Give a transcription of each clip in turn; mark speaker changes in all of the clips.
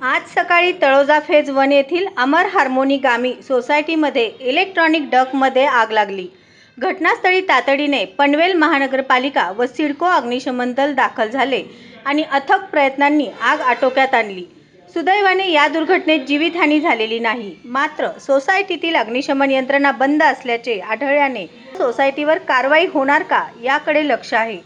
Speaker 1: आज सकाळी Taloja phase one येथील अमर हार्मोनी गामी सोसायटीमध्ये इलेक्ट्रॉनिक डकमध्ये आग लागली. घटनास्थळी तातडीने पनवेल महानगरपालिका व सिडको अग्निशमन दल दाखल झाले आणि अथक प्रयत्नांनी आग आटोक्यात आणली. सुदैवाने या दुर्घटनेत जीवितहानी झालेली नाही. मात्र सोसायटीतील अग्निशमन यंत्रणा बंद असल्याचे आढळल्याने सोसायटीवर कारवाई होणार का याकडे लक्ष आहे.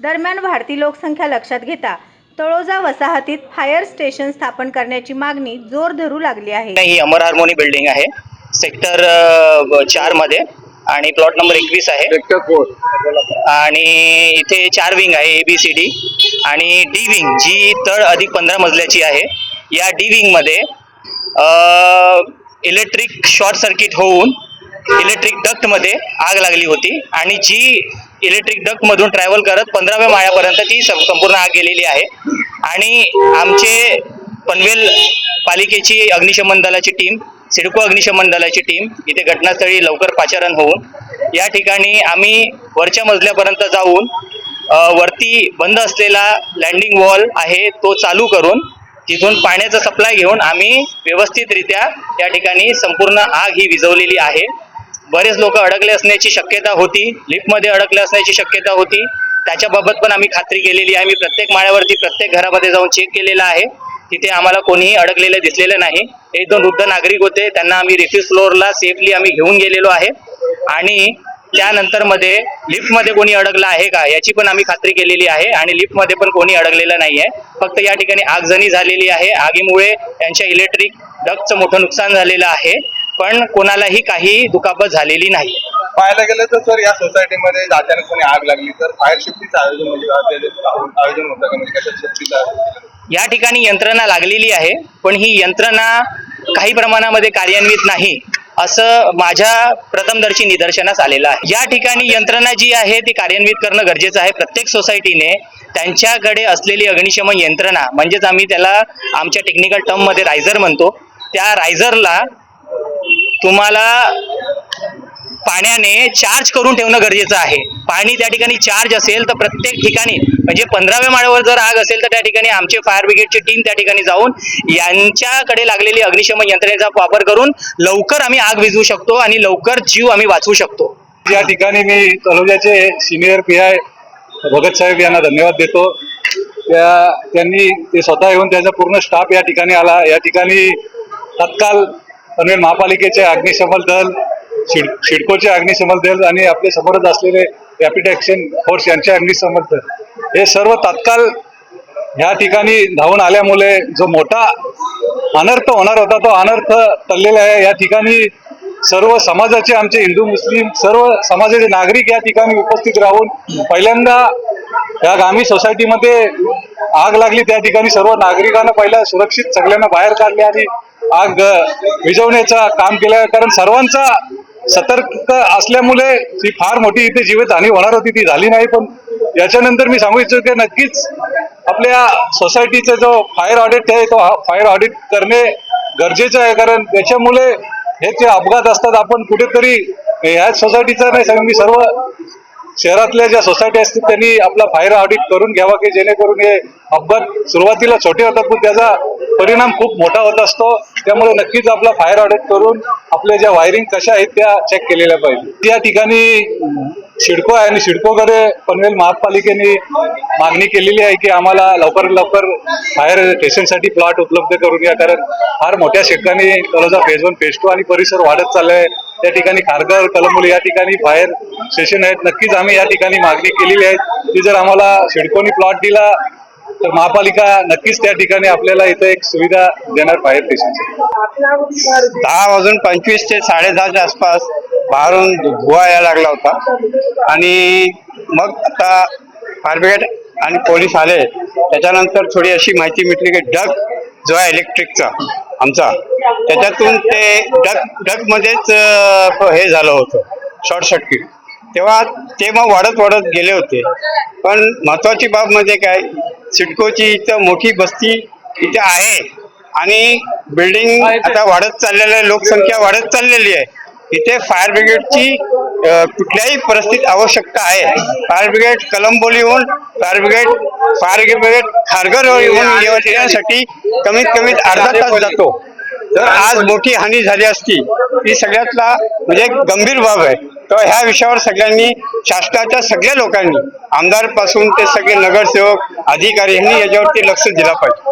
Speaker 1: दरम्यान वाढती लोकसंख्या लक्षात घेता तळोजा वसाहतीत फायर स्टेशन स्थापन करण्याची मागणी जोर धरू लागली आहे.
Speaker 2: ही अमर हार्मोनी बिल्डिंग आहे. सेक्टर चारमध्ये आणि प्लॉट नंबर एकवीस आहे.
Speaker 3: Sector four.
Speaker 2: आणि इथे चार विंग आहे ए बी सी डी आणि डी विंग जी तळ अधिक पंधरा मजल्याची आहे. या डी विंगमध्ये इलेक्ट्रिक शॉर्ट सर्किट होऊन इलेक्ट्रिक डक्टमध्ये आग लागली होती आणि जी इलेक्ट्रिक डक्ट मधून ट्रॅव्हल करत पंधराव्या माळ्यापर्यंत ती संपूर्ण आग गेलेली आहे. आणि आमचे पनवेल पालिकेची अग्निशमन दलाची टीम सिडको अग्निशमन दलाची टीम इथे घटनास्थळी लवकर पाचारण होऊन या ठिकाणी आम्ही वरच्या मजल्यापर्यंत जाऊन वरती बंद असलेला लँडिंग वॉल आहे तो चालू करून तिथून पाण्याचा सप्लाय घेऊन आम्ही व्यवस्थितरित्या या ठिकाणी संपूर्ण आग ही विझवलेली आहे. बरेच लोक अडकले असण्याची शक्यता होती लिफ्टमध्ये अडकले असण्याची शक्यता होती. त्याच्याबाबत पण आम्ही खात्री केलेली आहे. मी प्रत्येक माळ्यावरती प्रत्येक घरामध्ये जाऊन चेक केलेला आहे. तिथे आम्हाला कोणीही अडकलेलं दिसलेलं नाही. एक दोन वृद्ध नागरिक होते. त्यांना आम्ही रिफ्यूज फ्लोअरला सेफली आम्ही घेऊन गेलेलो आहे. आणि त्यानंतरमध्ये लिफ्टमध्ये कोणी अडकलं आहे का याची पण आम्ही खात्री केलेली आहे. आणि लिफ्टमध्ये पण कोणी अडकलेलं नाही आहे फक्त या ठिकाणी आगजनी झालेली आहे. आगीमुळे त्यांच्या इलेक्ट्रिक डगचं मोठं नुकसान झालेलं आहे. पण कोणालाही काही दुखापत झालेली नाही.
Speaker 3: पाहायला गेलं तर सर या सोसायटीमध्ये अचानक कोणी आग लागली तर फायर सेफ्टीचं आयोजन म्हणजे आयोजन होतं का? म्हणजे कशा?
Speaker 2: या ठिकाणी यंत्रणा लागलेली आहे पण ही यंत्रणा काही प्रमाणामध्ये कार्यान्वित नाही असं माझ्या प्रथमदर्शी निदर्शनास आलेलं आहे. या ठिकाणी यंत्रणा जी आहे ती कार्यान्वित करणं गरजेचं आहे. प्रत्येक सोसायटीने त्यांच्याकडे असलेली अग्निशमन यंत्रणा म्हणजेच आम्ही त्याला आमच्या टेक्निकल टर्ममध्ये रायझर म्हणतो त्या रायझरला तुम्हाला पाण्याने चार्ज करून ठेवणं गरजेचं आहे. पाणी त्या ठिकाणी चार्ज असेल तर प्रत्येक ठिकाणी म्हणजे पंधराव्या माळ्यावर जर आग असेल तर त्या ठिकाणी आमचे फायर ब्रिगेडची टीम त्या ठिकाणी जाऊन यांच्याकडे लागलेली अग्निशमन यंत्रणेचा वापर करून लवकर आम्ही आग विझवू शकतो आणि लवकर जीव आम्ही वाचवू शकतो.
Speaker 4: या ठिकाणी मी तलोजाचे सिनियर पी आय भगत साहेब यांना धन्यवाद देतो. त्या त्यांनी ते स्वतः येऊन त्यांचा पूर्ण स्टाफ या ठिकाणी आला. या ठिकाणी तत्काल पनवेल महापालिकेचे अग्निशमन दल शिड शिडकोचे अग्निशमन दल आणि आपले समोरच असलेले रॅपिड ॲक्शन फोर्स यांचे अग्निशमन दल. हे सर्व तात्काळ ह्या ठिकाणी धावून आल्यामुळे जो मोठा अनर्थ होणार होता तो अनर्थ टललेला आहे. या ठिकाणी सर्व समाजाचे आमचे हिंदू मुस्लिम सर्व समाजाचे नागरिक या ठिकाणी उपस्थित राहून पहिल्यांदा या गामी सोसायटीमध्ये आग लागली त्या ठिकाणी सर्व नागरिकांना पहिला सुरक्षित सगळ्यांना बाहेर काढले आणि आग विजवण्याचं काम केलं. कारण सर्वांचा सतर्क असल्यामुळे ती फार मोठी इथे जीवितहानी होणार होती ती झाली नाही. पण याच्यानंतर मी सांगू इच्छितो की नक्कीच आपल्या सोसायटीचा जो फायर ऑडिट आहे तो फायर ऑडिट करणे गरजेचं आहे. कारण त्याच्यामुळे हे जे अपघात असतात आपण कुठेतरी ह्याच सोसायटीचा नाही सांग मी सर्व शहरातल्या ज्या सोसायटी असतील त्यांनी आपला फायर ऑडिट करून घ्यावा की जेणेकरून हे अपघात सुरुवातीला छोटे होतात पण त्याचा परिणाम खूप मोठा होत असतो. त्यामुळे नक्कीच आपला फायर ऑडिट करून आपल्या ज्या वायरिंग कशा आहेत त्या चेक केलेल्या पाहिजे. या ठिकाणी शिडको आहे आणि शिडकोकडे पनवेल महापालिकेने मागणी केलेली आहे की आम्हाला लवकर लवकर फायर स्टेशनसाठी प्लॉट उपलब्ध करून घ्या कारण फार मोठ्या शेतकऱ्यांनी Taloja phase one phase two आणि परिसर वाढत चाललाय. आहे त्या ठिकाणी खारघर कलमुली या ठिकाणी फायर स्टेशन आहेत. नक्कीच आम्ही या ठिकाणी मागणी केलेली आहे की जर आम्हाला शिडकोनी प्लॉट दिला तर महापालिका नक्कीच त्या ठिकाणी आपल्याला इथं एक सुविधा देणार फायर स्टेशनची
Speaker 5: दहा वाजून पंचवीस ते साडेदहाच्या आसपास बाहेरून धुवा यायला लागला होता. आणि मग आता फायर ब्रिगेड आणि पोलीस आले. त्याच्यानंतर थोडी अशी माहिती मिळली की डग जो आहे इलेक्ट्रिकचा आमचा त्याच्यातून ते डग डगमध्येच हे झालं होतं शॉर्ट सर्किट तेव्हा ते मग वाढत वाढत गेले होते. पण महत्वाची बाब म्हणजे काय? सिडकोची इथं मोठी बस्ती इथे आहे. आणि बिल्डिंग आता वाढत चाललेली आहे. लोकसंख्या वाढत चाललेली आहे. इथे फायर ब्रिगेडची कुठल्याही परिस्थितीत आवश्यकता आहे. Fire brigade कलंबोलीहून fire brigade fire brigade Kharghar येऊन येण्यासाठी कमीत कमी अर्धा तास जातो. जर आज मोठी हानी झाली असती. ही सगळ्यातला म्हणजे गंभीर बाब आहे. तर ह्या विषयावर सगळ्यांनी शासनाच्या सगळ्या लोकांनी आमदारपासून ते सगळे नगरसेवक अधिकारी यांनी याच्यावरती लक्ष दिला पाहिजे.